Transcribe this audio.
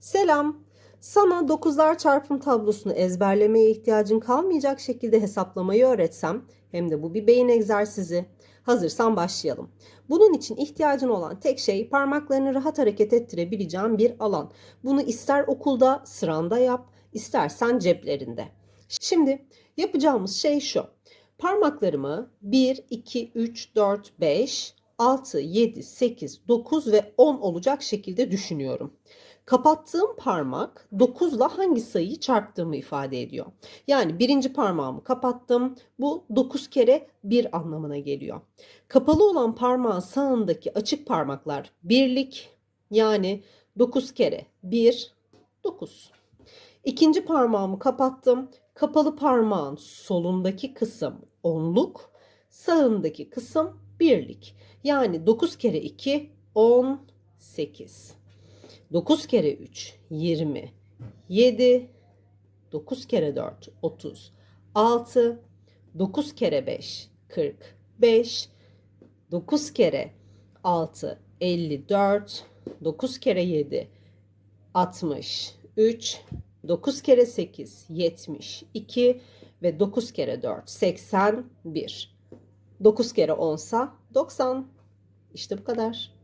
Selam. Sana dokuzlar çarpım tablosunu ezberlemeye ihtiyacın kalmayacak şekilde hesaplamayı öğretsem hem de bu bir beyin egzersizi. Hazırsan başlayalım. Bunun için ihtiyacın olan tek şey parmaklarını rahat hareket ettirebileceğin bir alan. Bunu ister okulda sıranda yap, istersen ceplerinde. Şimdi yapacağımız şey şu. Parmaklarımı 1, 2, 3, 4, 5, 6, 7, 8, 9 ve 10 olacak şekilde düşünüyorum. Kapattığım parmak 9 ile hangi sayıyı çarptığımı ifade ediyor. Yani birinci parmağımı kapattım. Bu 9 kere 1 anlamına geliyor. Kapalı olan parmağın sağındaki açık parmaklar birlik yani 9 kere 1 9. İkinci parmağımı kapattım. Kapalı parmağın solundaki kısım onluk, sağındaki kısım birlik. Yani 9 kere 2 18. 9 kere 3 20. 7 9 kere 4 30. 6 9 kere 5 45. 9 kere 6 54. 9 kere 7 63. 9 kere 8 72 ve 9 kere 4 81. 9 kere 10 sa 90. İşte bu kadar.